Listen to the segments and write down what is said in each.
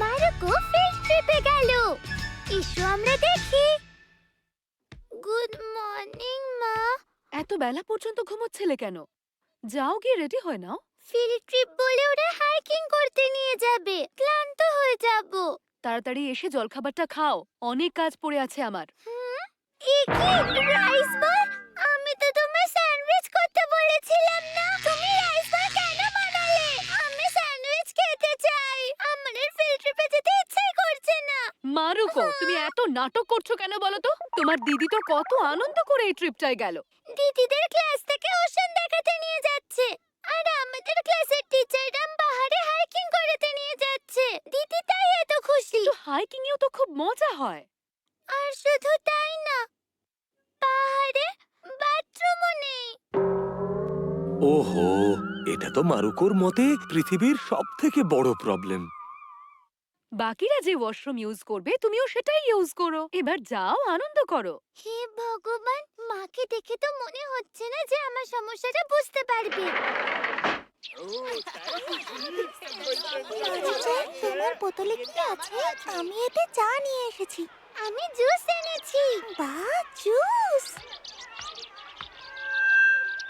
মারুকো field ট্রিপে গেল। এসো আমরা দেখি। গুড মর্নিং মা। এত বেলা পর্যন্ত ঘুমোচ্ছিলে কেন? যাও গিয়ে রেডি হয় নাও। ফিল্ড ট্রিপ বলে ওরা হাইকিং করতে নিয়ে যাবে। ক্লান্ত হয়ে যাব। তাড়াতাড়ি এসে জলখাবারটা খাও। অনেক কাজ পড়ে আছে আমার। এ কি রাইস বল আমি তো তোমায় স্যান্ডউইচ করতে বলেছিলাম না। তুমি রাইস বল কেন বানালে? আমি স্যান্ডউইচ খেতে চাই। আমার আর ফিল্ড ট্রিপে যেতে ইচ্ছাই করছে না। মারুকো তুমি এত নাটক করছ কেন বলো তো? তোমার দিদি তো কত আনন্দ করে এই ট্রিপটায় গেল। দিদিদের ক্লাস থেকে ওশান দেখাতে নিয়ে যাচ্ছে। আর আমাদের ক্লাসের টিচাররা পাহাড়ে হাইকিং করতে নিয়ে যাচ্ছে। দিদি তাই এত খুশি। তো হাইকিং এও তো খুব মজা হয়। আর শুধু তাই না পাহাড়ে বাথরুমও নেই। ওহো এটা তো মারুকোর মতে পৃথিবীর সব থেকে বড় প্রবলেম বাকিরা যে ওয়াশরুম ইউজ করবে তুমিও সেটাই ইউজ করো। এবার যাও আনন্দ করো। হে ভগবান মাকে দেখে তো মনে হচ্ছে না যে আমার সমস্যাটা বুঝতে পারবে। তোমার বোতলে কি আছে? আমি এতে চা নিয়ে এসেছি। আমি জুস এনেছি। বা জুস!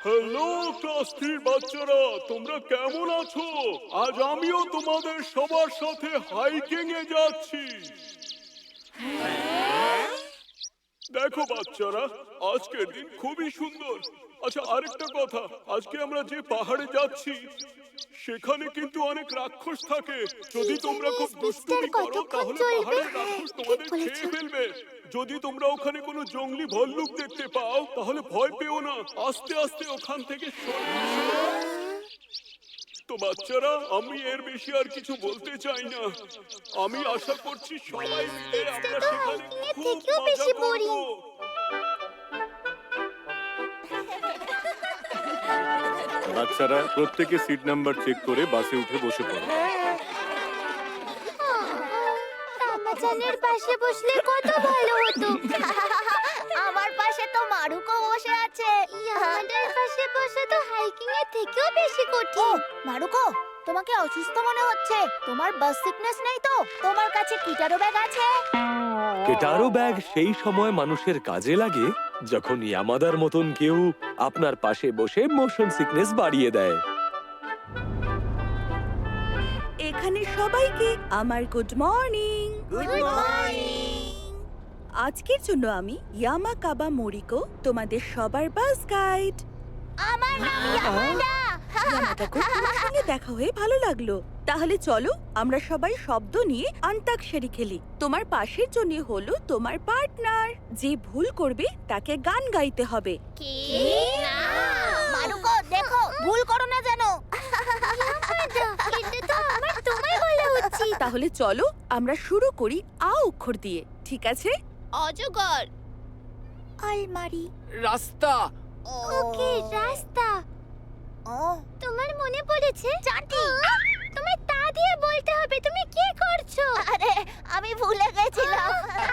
হ্যালো ক্লাস বাচ্চারা তোমরা কেমন আছো? আজ আমিও তোমাদের সবার সাথে হাইকিং এ যাচ্ছি দেখো বাচ্চারা আজকের দিন খুবই সুন্দর। আচ্ছা আরেকটা কথা আজকে আমরা যে পাহাড়ে যাচ্ছি সেখানে কিন্তু অনেক রাক্ষস থাকে। যদি তোমরা খুব দুষ্টুমি করো তাহলে? পাহাড়ের রাক্ষস তোমাদের খেয়ে ফেলবে। যদি তোমরা ওখানে কোনো জঙ্গলি ভল্লুক দেখতে পাও তাহলে ভয় পেও না। আস্তে আস্তে ওখান থেকে সরে। তো বাচ্চারা আমি এর বেশি আর কিছু বলতে চাই না। আমি আশা করছি সবাই মিলে আমরা সেখানে খুব মজা করব। বাচ্চারা প্রত্যেকে সিট নাম্বার চেক করে বাসে উঠে বসে পড়ো। পাশে বসলে কত ভালো হতো। আমার পাশে তো মারুকো বসে আছে। আমাদের পাশে বসে তো হাইকিং এর থেকেও বেশি কঠিন। মারুকো তোমাকে অসুস্থ মনে হচ্ছে। তোমার বাস সিকনেস নেই তো? তোমার কাছে কিটারো ব্যাগ আছে? কেটারো ব্যাগ সেই সময় মানুষের কাজে লাগে যখন ইয়ামাদার মতন কেউ আপনার পাশে বসে মোশন সিকনেস বাড়িয়ে দেয়। এখানে সবাইকে আমার গুড মর্নিং গুড মর্নিং আজকের জন্য আমি ইয়ামা কাবা মরিকো তোমাদের সবার বাস গাইড আমার নাম ইয়ামাদা তোমার সঙ্গে দেখা হয়ে ভালো লাগল। তাহলে চলো আমরা সবাই শব্দ নিয়ে আন্তাক্ষরী খেলি। তোমার পাশের জন্য হলো তোমার পার্টনার যে ভুল করবে তাকে গান গাইতে হবে। কি? না। মারুকো দেখো ভুল করো না জানো এটা তো আমার তোমায় বলা উচিত। তাহলে চলো আমরা শুরু করি আ অক্ষর দিয়ে। ঠিক আছে? অজগর। আলমারি। রাস্তা। ওকে রাস্তা। তোমার মনে পড়েছে? চাটি। তুমি তা দিয়ে বলতে হবে তুমি কি করছ? আরে আমি ভুলে গেছিলাম।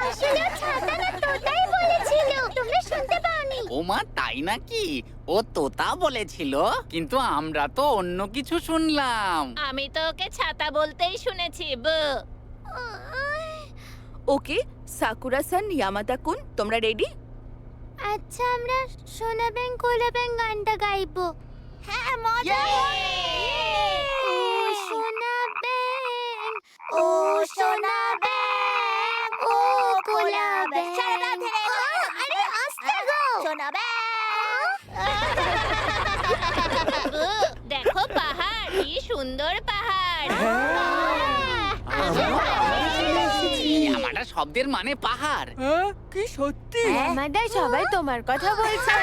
আসলে ও ছাতা না তোতাই বলেছিল। তুমি শুনতে পাওনি। ওমা তাই নাকি? ও তোতা বলেছিল কিন্তু আমরা তো অন্য কিছু শুনলাম। আমি তো ওকে ছাতা বলতেই শুনেছি ব। ওকে সাকুরা সান ইয়ামাদা কুন তোমরা রেডি আচ্ছা আমরা সোনা ব্যাং কোলা ব্যাং গানটা গাইবো। হ্যাঁ মজা সোনা ব্যাং ও সোনা ব্যাং ও কোলা ব্যাং আরে আস্তে গো সোনা ব, দেখো পাহাড় কি সুন্দর পাহাড় আমারা শব্দের মানে পাহাড়। কি সত্যি? আমাদের সবাই তোমার কথা বলছে।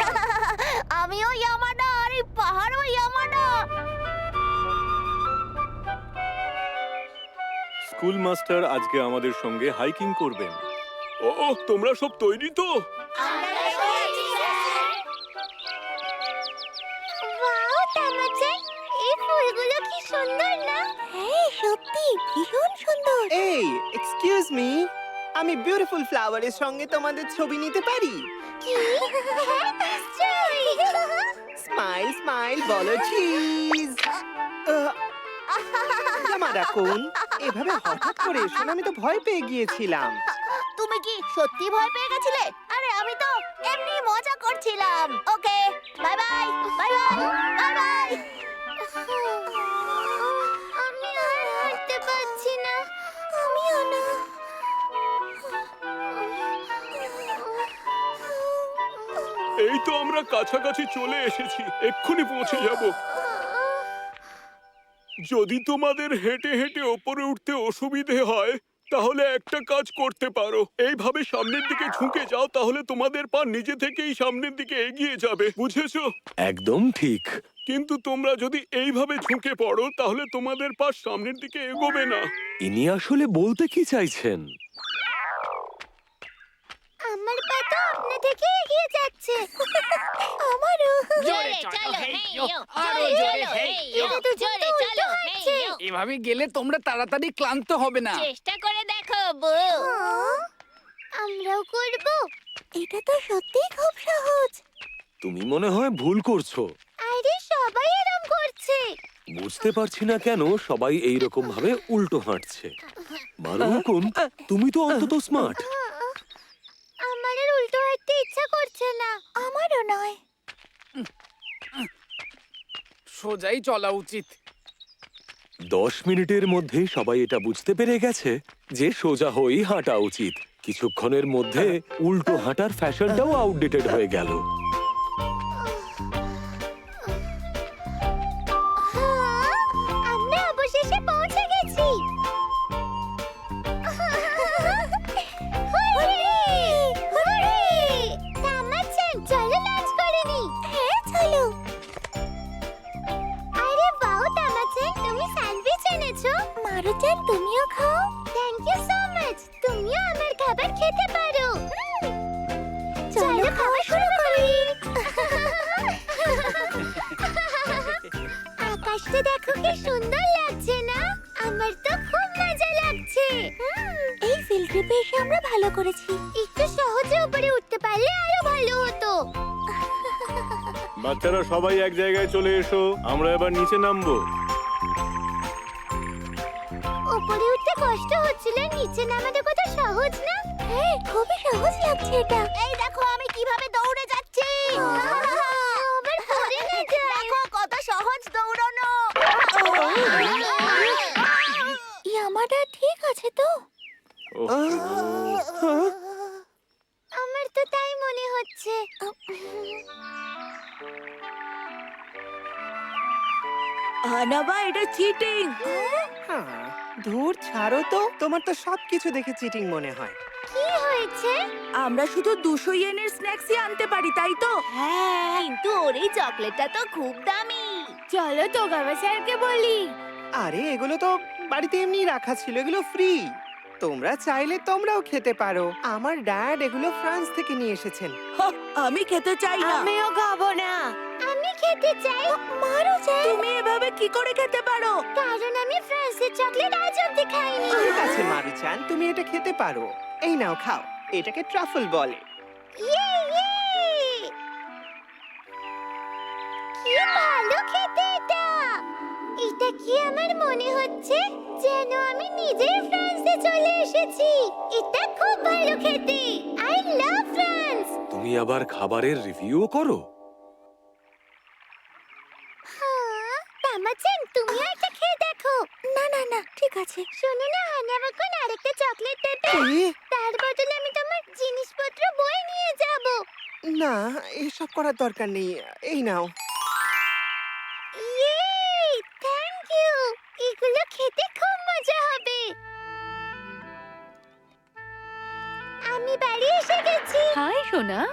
আমিও ইয়ামাডা আর এই পাহাড়ও ইয়ামাডা। স্কুল মাস্টার আজকে আমাদের সঙ্গে হাইকিং করবেন। ও তোমরা সব তৈরি তো? এই ফুলগুলো কি সুন্দর না? হ্যাঁ সত্যি ভীষণ সুন্দর। এই এক্সকিউজ মি আমি বিউটিফুল ফ্লাওয়ারের সঙ্গে তোমাদের ছবি নিতে পারি? কি? হ্যাঁ স্মাইল স্মাইল বলো চিজ জামা রাখুন। এভাবে হঠাৎ করে আমি তো ভয় পেয়ে গিয়েছিলাম। তুমি কি সত্যি ভয় পেয়ে গেছিলে? আরে আমি তো এমনি মজা করছিলাম। Okay bye bye bye bye এই তো আমরা কাছাকাছি চলে এসেছি। এক্ষুনি পৌঁছে যাব। যদি তোমাদের হেঁটে হেঁটে ওপরে উঠতে অসুবিধে হয় তাহলে একটা কাজ করতে পারো। এইভাবে সামনের দিকে ঝুঁকে যাও তাহলে তোমাদের পা নিজে থেকেই সামনের দিকে এগিয়ে যাবে। বুঝেছ? একদম ঠিক। কিন্তু তোমরা যদি এইভাবে ঝুঁকে পড়ো তাহলে তোমাদের পা সামনের দিকে এগোবে না। ইনি আসলে বলতে কি চাইছেন? তো আপনা থেকে এগিয়ে যাচ্ছে। আমারও। জোরে চলো হেই ইয়ো। জোরে হেই ইয়ো। জোরে চলো হেই ইয়ো। এভাবে গেলে তোমরা তাড়াতাড়ি ক্লান্ত হবে না। চেষ্টা করে দেখো বউ। আমরাও করব। এটা তো সত্যিই খুব সহজ। তুমি মনে হয় ভুল করছ। আরে সবাই এরম করছে। বুঝতে পারছি না কেন সবাই এই রকম ভাবে উল্টো হাঁটছে। মারুকুন তুমি তো অন্তত স্মার্ট উল্টো হাঁটতে ইচ্ছা করছে না। আমারও নয়। সোজাই চলা উচিত। দশ মিনিটের মধ্যে সবাই এটা বুঝতে পেরে গেছে যে সোজা হয়েই হাঁটা উচিত। কিছুক্ষণের মধ্যে উল্টো হাঁটার ফ্যাশনটাও আউটডেটেড হয়ে গেল। ট্রিপে এসে আমরা ভালো করেছি একটু সহজে উপরে উঠতে পারলে আরও ভালো হতো বাচ্চারা সবাই এক জায়গায় চলে এসো আমরা এবার নিচে নামবো উপরে উঠতে কষ্ট হচ্ছিল নিচে নামাতে কত সহজ না হ্যাঁ খুবই সহজ লাগছে এটা এই দেখো আমি কীভাবে দৌড়ে যাচ্ছি পড়ে না দেখো কত সহজ দৌড়ানো ইয়ামাটা ঠিক আছে তো আমার তো তাই মনে হচ্ছে। আনাবা এটা চিটিং হ্যাঁ ধুর ছাড়ো তো। তোমার তো সবকিছু দেখে চিটিং মনে হয়। কি হয়েছে? আমরা শুধু দুশো ইয়েনের স্ন্যাক্সই আনতে পারি তাই তো? হ্যাঁ কিন্তু ওর এই চকলেটটা তো খুব দামি। চলো তো গামা স্যারকে বলি। আরে এগুলো তো বাড়িতে এমনি রাখা ছিল এগুলো ফ্রি তোমরা চাইলে তোমরাও খেতে পারো। আমার ড্যাড এগুলো ফ্রান্স থেকে নিয়ে এসেছেন। আমি খেতে চাই না। আমিও খাব না। আমি খেতে চাই। মারো চাই তুমি এভাবে কি করে খেতে পারো? কারণ আমি ফ্রান্সের চকলেট আজ অব্দি খাইনি। ঠিক আছে মারুচান তুমি এটা খেতে পারো। এই নাও খাও। এটাকে ট্রাফল বলে। ইয়ে ইয়ে। কি ভালো খেতে এটা। এটা কি আমার মনে হচ্ছে? যেন আমি নিজেই ফ্রান্সে চলে এসেছি। এটা খুব ভালো খেতে। আই লাভ ফ্রান্স তুমি আবার খাবারের রিভিউ করো। হ্যাঁ তামাচেন তুমিও একটা খেয়ে দেখো। না না না ঠিক আছে। শোনো না আরেকটা চকলেট দেবে তার বদলে আমি তোমার জিনিসপত্র বয়ে নিয়ে যাব। না এসব করার দরকার নেই। এই নাও। সোনা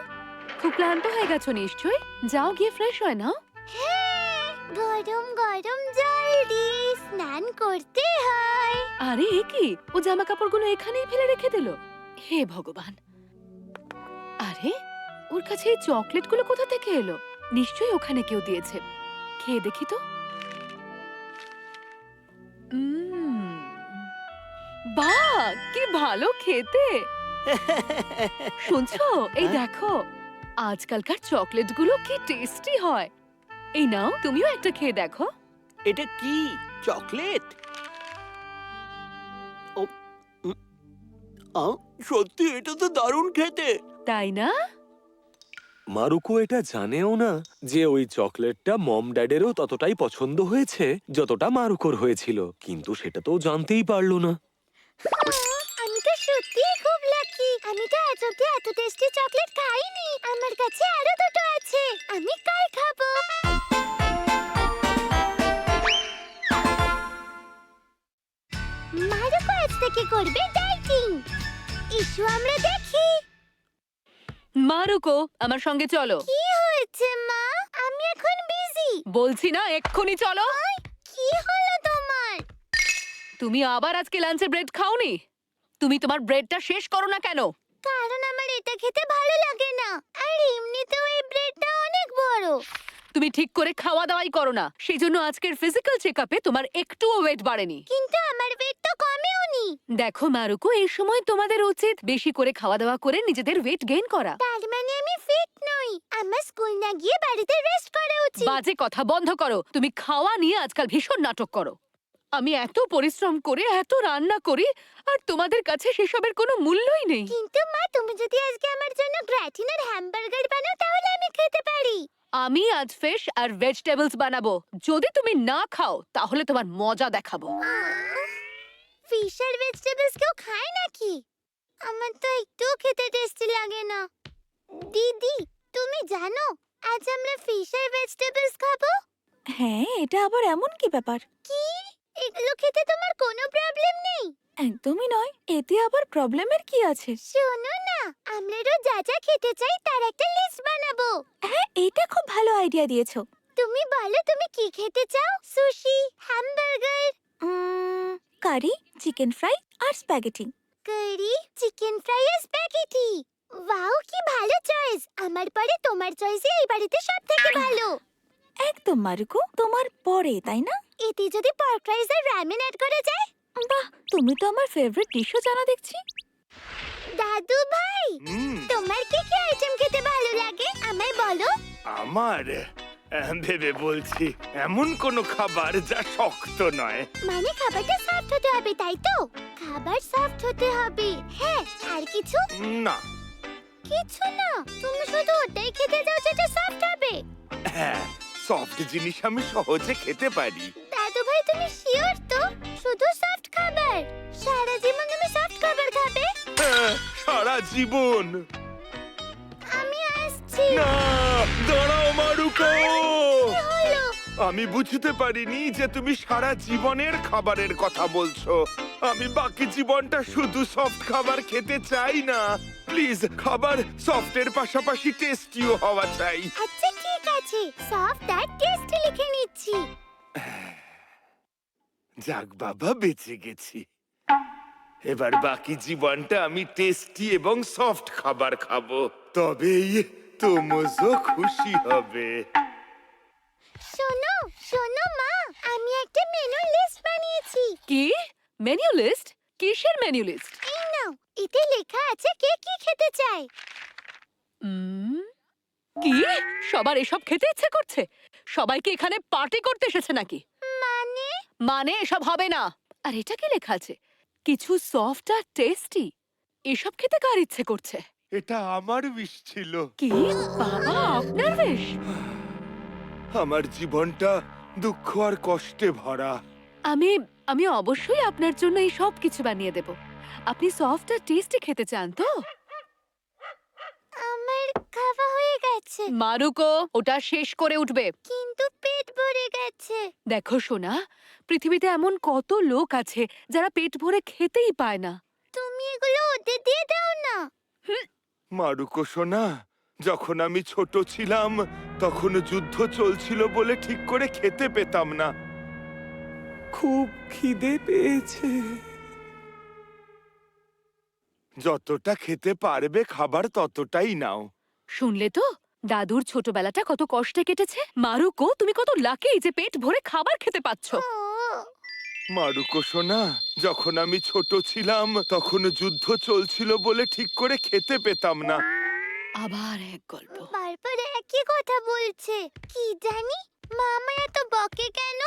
খুব ক্লান্ত হয়ে গেছো নিশ্চয়ই? যাও গিয়ে ফ্রেশ হয় নাও হ্যাঁ গরম গরম জল দিয়ে স্নান করতে হয়। আরে এ কি? ও জামা কাপড়গুলো এখানেই ফেলে রেখে দিল। হে ভগবান। আরে ওর কাছে এই চকলেটগুলো কোথা থেকে এলো? নিশ্চয়ই ওখানে কেউ দিয়েছে। খেয়ে দেখি তো। উম, বাহ কি ভালো খেতে! শুনছো? এই দেখো আজকালকার চকলেটগুলো কি টেস্টি হয়। এই নাও তুমিও একটা খেয়ে দেখো। এটা কি? চকলেট? ও উম, আ, সত্যি এটা তো দারুণ খেতে। তাই না? মারুকো এটা জানেও না যে ওই চকলেটটা মম ড্যাডেরও ততটাই পছন্দ হয়েছে যতটা মারুকোর হয়েছিল। কিন্তু সেটা তো ও জানতেই পারল না। আমি তো আজ অব্দি এত টেস্টি চকলেট খাইনি। আমার কাছে আরও দুটো আছে। আমি কাল খাব। মারুকো আজ থেকে করবে ডাইটিং ইস্যু আমরা দেখি। মারুকো আমার সঙ্গে চলো। কি হয়েছে মা? আমি এখন বিজি বলছি না এক্ষুনি চলো। কি হলো তোমার? তুমি আবার আজকে লাঞ্চে ব্রেড খাওনি? তুমি তোমার ব্রেডটা শেষ করো না কেন? কারণ আমার এটা খেতে ভালো লাগে না। আর এমনিতেও এই ব্রেডটা অনেক বড়। তুমি ঠিক করে খাওয়া দাওয়াই করো না। সেই জন্য আজকের ফিজিক্যাল চেকআপে তোমার একটুও ওয়েট বাড়েনি। কিন্তু আমার ওয়েট তো কমেওনি দেখো মারুকো এই সময় তোমাদের উচিত বেশি করে খাওয়া দাওয়া করে নিজেদের ওয়েট গেইন করা। তার মানে আমি ফিট নই। আমার স্কুল না গিয়ে বাড়িতে রেস্ট করা উচিত। বাজে কথা বন্ধ করো। তুমি খাওয়া নিয়ে আজকাল ভীষণ নাটক করো। আমি এত পরিশ্রম করে এত রান্না করি আর তোমাদের কাছে সেসবের কোনো মূল্যই নেই। কিন্তু মা তুমি যদি আজকে আমার জন্য গ্র্যাটিনের হ্যামবার্গার বানাও তাহলে আমি খেতে পারি। আমি আজ ফিশ আর ভেজিটেবলস বানাবো। যদি তুমি না খাও তাহলে তোমার মজা দেখাবো। ফিশ আর ভেজিটেবলস কেউ খায় নাকি? আমার তো একটুও খেতে টেস্টি লাগে না। দিদি তুমি জানো আজ আমরা ফিশ আর ভেজিটেবলস খাব? হ্যাঁ এটা আবার এমন কি ব্যাপার? কি? এগুলো খেতে তোমার কোনো প্রবলেম নেই? একদমই নয় এতে আবার প্রবলেমের কি আছে? শোনো না আমরা রোজ যা যা খেতে চাই তার একটা লিস্ট বানাবো। হ্যাঁ এটা খুব ভালো আইডিয়া দিয়েছ। তুমি বলো তুমি কি খেতে চাও? Sushi hamburger curry chicken fry আর স্প্যাগেটি কারি চিকেন ফ্রাই আর স্প্যাগেটি ওয়াও কি ভালো চয়েস আমার পরে তোমার চয়েসই এই বাড়িতে সব থেকে ভালো। একদম মারুকো। তোমার পরে তাই না? এতে যদি পর্ক রাইস আর রামেন অ্যাড করা যায়। বাহ তুমি তো আমার ফেভারিট ডিশও জানা দেখছি। দাদু ভাই তোমার কি কি আইটেম খেতে ভালো লাগে? আমায় বলো। আমার? আহ, ভেবে বলছি এমন কোনো খাবার যা শক্ত নয়। মানে খাবারটা সফট হতে হবে তাই তো? খাবার সফট হতে হবে। হ্যাঁ আর কিছু? না। কিছু না? তুমি শুধু ওটাই খেতে যাও যেটা সফট হবে? হ্যাঁ সফট জিনিস আমি সহজে খেতে পারি। দাদু ভাই তুমি শিওর তো? শুধু সফট খাবার? সারা জীবন তুমি সফট খাবার খাবে? হ্যাঁ, সারা জীবন। আমি আসছি। না দাঁড়াও মারুকো। কি হলো? আমি বুঝতে পারিনি যে তুমি সারা জীবনের খাবারের কথা বলছো। আমি বাকি জীবনটা শুধু সফট খাবার খেতে চাই না। প্লিজ খাবার সফটের পাশাপাশি টেস্টিও হওয়া চাই। আচ্ছা ঠিক আছে। সফট আর টেস্টি লিখে নিচ্ছি। যাক বাবা বেঁচে গেছি। এবার বাকি জীবনটা আমি টেস্টি এবং সফট খাবার খাব। তবেই তোমজো খুশি হবে। শোনো শোনো মা আমি একটা মেনু লিস্ট বানিয়েছি। কি? মেনু লিস্ট কিসের মেনু লিস্ট এই নাও এতে লেখা আছে কে কি খেতে চায়। কি? সবার এসব খেতে ইচ্ছে করছে? সবাইকে এখানে পার্টি করতে এসেছে নাকি? মানে? মানে এসব হবে না। আর এটা কি লেখা আছে? কিছু সফট আর টেস্টি এসব খেতে কার ইচ্ছে করছে? এটা আমার উইশ ছিল। কি? বাবা আপনার বেশ আমার জীবনটা দুঃখ আর কষ্টে ভরা। আমি আমি অবশ্যই আপনার জন্য এই সব কিছু বানিয়ে দেব। আপনি সফট আর টেস্টি খেতে চান তো? আমার খাওয়া হয়ে গেছে। মারুকো ওটা শেষ করে উঠবে। কিন্তু পেট ভরে গেছে। দেখো সোনা পৃথিবীতে এমন কত লোক আছে যারা পেট ভরে খেতেই পায় না। তুমি এগুলো ওদের দিয়ে দাও না। মারুকো সোনা যখন আমি ছোট ছিলাম তখন যুদ্ধ চলছিল বলে ঠিক করে খেতে পেতাম না। খুব খিদে পেয়েছে। যতটা খেতে পারবে খাবার ততটাই নাও। শুনলে তো? দাদুর ছোটবেলাটা কত কষ্টে কেটেছে। মারুকো তুমি কত লাকি যে পেট ভরে খাবার খেতে পাচ্ছ মারুকো সোনা যখন আমি ছোট ছিলাম তখন যুদ্ধ চলছিল বলে ঠিক করে খেতে পেতাম না। আবার এক গল্প। বারবার একই কথা বলছে। কি জানি? মা এত বকে কেন?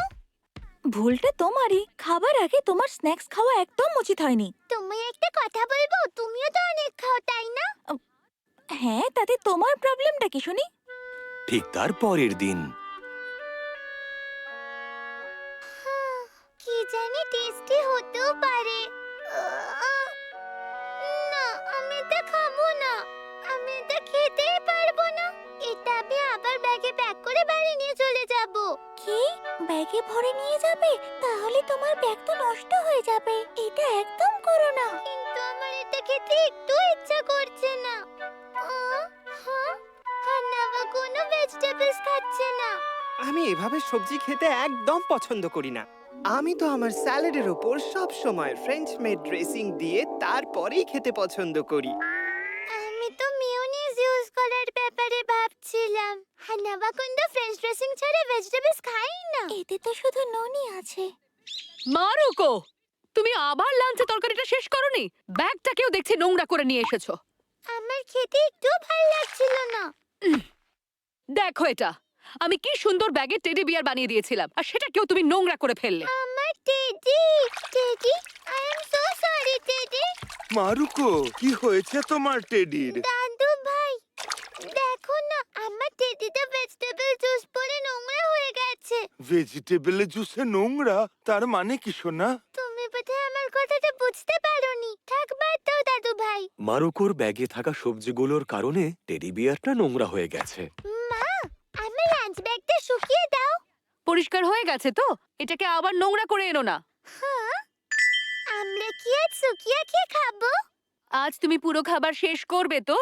ভুলটা তোমারই। খাবার আগে তোমার স্ন্যাক্স খাওয়া একদম উচিত হয়নি। তুমি একটা কথা বলব? তুমিও তো অনেক খাও তাই না? হ্যাঁ তাতে তোমার প্রবলেমটা কি শুনি? ঠিক তার পরের দিন। কি জানি টেস্টি হতেও পারে। না আমি এটা খাব না। আমি এটা খেতেই পারব না। এটা আমি আবার ব্যাগে প্যাক করে বাড়ি নিয়ে কি? ব্যাগে ভরে নিয়ে যাবে? তাহলে তোমার ব্যাগ তো নষ্ট হয়ে যাবে। এটা একদম করো না। কিন্তু আমার এটা খেতে একটু ইচ্ছা করছে না। আহ, হ্যাঁ? হান্নাবা কোনো ভেজিটেবলস খাচ্ছে না। আমি এভাবে সবজি খেতে একদম পছন্দ করি না। আমি তো আমার স্যালাডের ওপর সব সময় ফ্রেঞ্চ মেড ড্রেসিং দিয়ে তারপরেই খেতে পছন্দ করি। তো শুধু ননি আছে। মারুকো তুমি আবার লাঞ্চে তরকারিটা শেষ করনি? ব্যাগটাকেও দেখছি নোংরা করে নিয়ে এসেছ। আমার খেতে একটু ভালো লাগছিল না। দেখো এটা। আমি কি সুন্দর ব্যাগে টেডি বিয়ার বানিয়ে দিয়েছিলাম আর সেটা কেউ তুমি নোংরা করে ফেললে। আমার teddy teddy I am so sorry teddy. Maruko কি হয়েছে তোমার টেডির? দাদু ভাই দেখো না আমার টেডিটা ভেজিটেবল জুস পরে নোংরা হয়ে গেছে। ভেজিটেবল জুসে নোংরা? তার মানে কি শোনা তুমি বোধহয় আমার কথাটা বুঝতে পারোনি। থাক বাদ দাও দাদু ভাই। মারুকোর ব্যাগে থাকা সবজিগুলোর কারণে টেডি বিয়ারটা নোংরা হয়ে গেছে। মা আমার লাঞ্চ ব্যাগটা শুকিয়ে দাও। পরিষ্কার হয়ে গেছে তো? এটাকে আবার নোংরা করে এনো না। হ্যাঁ? আমরা কি আজ সুকিয়া খেয়ে খাব? আজ তুমি পুরো খাবার শেষ করবে তো?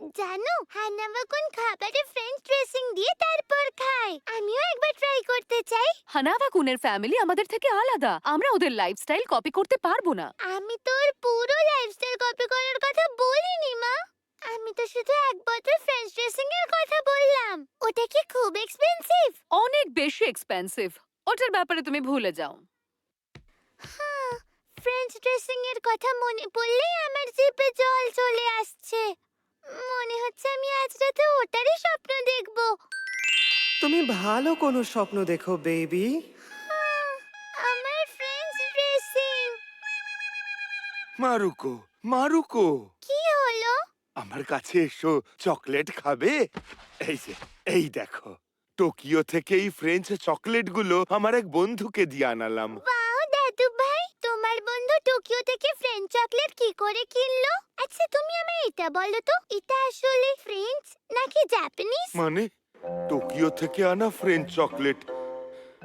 জানো হান্নাবা কোন খাবারে ফ্রেঞ্চ ড্রেসিং দিয়ে তারপর খায়। আমিও একবার ট্রাই করতে চাই। হানাভা কুনের ফ্যামিলি আমাদের থেকে আলাদা। আমরা ওদের লাইফস্টাইল কপি করতে পারব না। আমি তোর পুরো লাইফস্টাইল কপি করার কথা বলিনি মা। আমি তো শুধু এক বোতল ফ্রেঞ্চ ড্রেসিং এর কথা বললাম। ওটা কি খুব এক্সপেন্সিভ অনেক বেশি এক্সপেন্সিভ ওটার ব্যাপারে তুমি ভুলে যাও। হ্যাঁ ফ্রেঞ্চ ড্রেসিং এর কথা মনে পড়লেই আমার জিভে জল চলে আসছে। মনে হচ্ছে আমি আজ রাতে ওটারই স্বপ্ন দেখব। তুমি ভালো কোনো স্বপ্ন দেখো বেবি আমার ফ্রেঞ্চ ড্রেসিং মারুকো মারুকো। কি হলো? আমার কাছে এসো চকলেট খাবে? এই যে এই দেখো। টোকিও থেকে এই ফ্রেঞ্চ চকলেটগুলো আমার এক বন্ধুকে দিয়ে আনালাম। ওয়াও দাদু ভাই টোকিও থেকে ফ্রেঞ্চ চকলেট কি করে কিনলো? আচ্ছা তুমি আমায় এটা বলো তো। এটা আসলে ফ্রেঞ্চ নাকি জাপানিজ মানে? টোকিও থেকে আনা ফ্রেঞ্চ চকলেট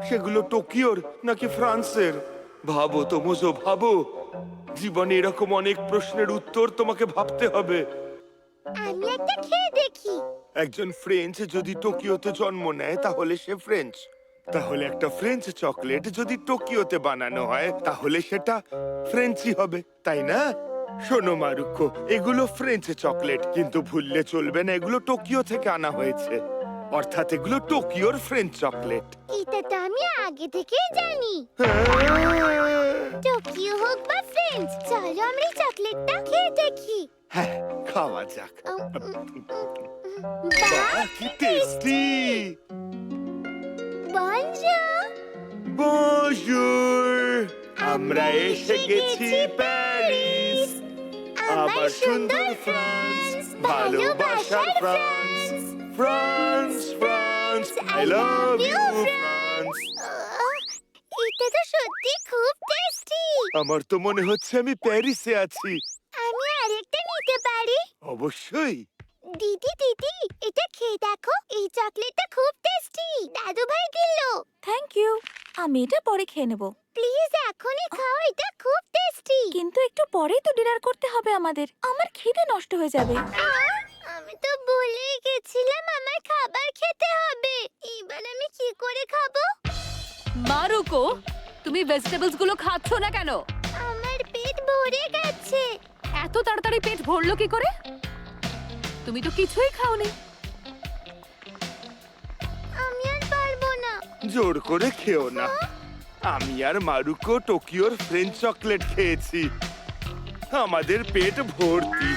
সেগুলো টোকিওর নাকি ফ্রান্সের ভাবো তো মোজো ভাবো। জীবনে এরকম অনেক প্রশ্নের উত্তর তোমাকে ভাবতে হবে। আমি একটা খেয়ে দেখি। একজন ফ্রেঞ্চ যদি টোকিওতে জন্ম নেয় তাহলে সে ফ্রেঞ্চ তাহলে একটা ফ্রেঞ্চ চকলেট যদি টোকিওতে বানানো হয় তাহলে সেটা ফ্রেঞ্চই হবে তাই না? শোনো মারুক্ষ এগুলো ফ্রেঞ্চ চকলেট কিন্তু ভুললে চলবে না এগুলো টোকিও থেকে আনা হয়েছে। অর্থাৎ এগুলো টোকিওর ফ্রেঞ্চ চকলেট এটা তো আমি আগে থেকেই জানি। টোকিও হোক বা ফ্রেঞ্চ চলো আমরা চকলেটটা খেয়ে দেখি। হ্যাঁ খাওয়া যাক। বাহ কি টেস্টি বনজুর বজুর আমরা এসে গেছি প্যারিস। আমার সুন্দর ফ্রান্স ভালোবাসার France France France I love you France এটা তো সত্যি খুব টেস্টি আমার তো মনে হচ্ছে আমি প্যারিসে আছি। আমি আরেকটা নিতে পারি। অবশ্যই। দিদি দিদি এটা খেয়ে দেখো এই চকলেটটা খুব টেস্টি দাদু ভাই আমি এটা পরে খেয়ে নেব। প্লিজ এখনই খাও এটা খুব টেস্টি কিন্তু একটু পরেই তো ডিনার করতে হবে আমাদের। আমার খিদে নষ্ট হয়ে যাবে। আমি তো ভুলেই গেছিলাম আমার খাবার খেতে হবে। এবার আমি কি করে খাব? মারুকো তুমি ভেজিটেবলসগুলো খাচ্ছ না কেন? আমার পেট ভরে গেছে। এত তাড়াতাড়ি পেট ভরলো কি করে? তুমি তো কিছুই খাওনি। আমি জোর করে খেও না। আমি আর মারুকো টোকিওর ফ্রেঞ্চ চকলেট খেয়েছি। আমাদের পেট ভর্তি।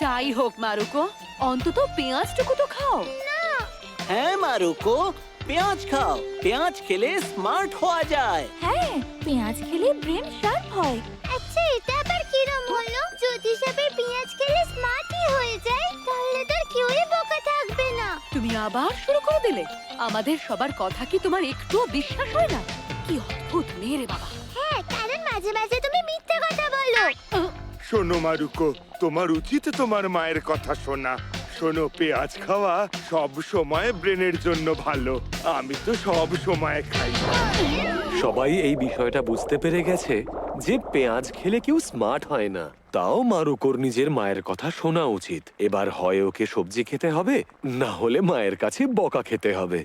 যাই হোক মারুকো অন্তত পেঁয়াজটুকু তো খাও। হ্যাঁ মারুকো পেঁয়াজ খাও। পেঁয়াজ খেলে স্মার্ট হওয়া যায়। হ্যাঁ পেঁয়াজ খেলে ব্রেন শার্প হয়। আচ্ছা এটা আবার কিরম হলো? যদি সবাই পেঁয়াজ খেলে স্মার্টই হয়ে যায়। আবার শুরু করে দিলে? আমাদের সবার কথা কি তোমার একটুও বিশ্বাস হয় না? কি অদ্ভুত মেয়ে রে বাবা। হ্যাঁ কারণ মাঝে মাঝে তুমি মিথ্যে কথা বলো। শোনো মারুকো তোমার উচিত তোমার মায়ের কথা শোনা। শোনো পেঁয়াজ খাওয়া সব সময় ব্রেনের জন্য ভালো। আমি তো সব সময় খাই। সবাই এই বিষয়টা বুঝতে পেরে গেছে যে পেঁয়াজ খেলে কেউ স্মার্ট হয় না। তাও মারুকোর নিজের মায়ের কথা শোনা উচিত। এবার হয় ওকে সবজি খেতে হবে, না হলে মায়ের কাছে বকা খেতে হবে।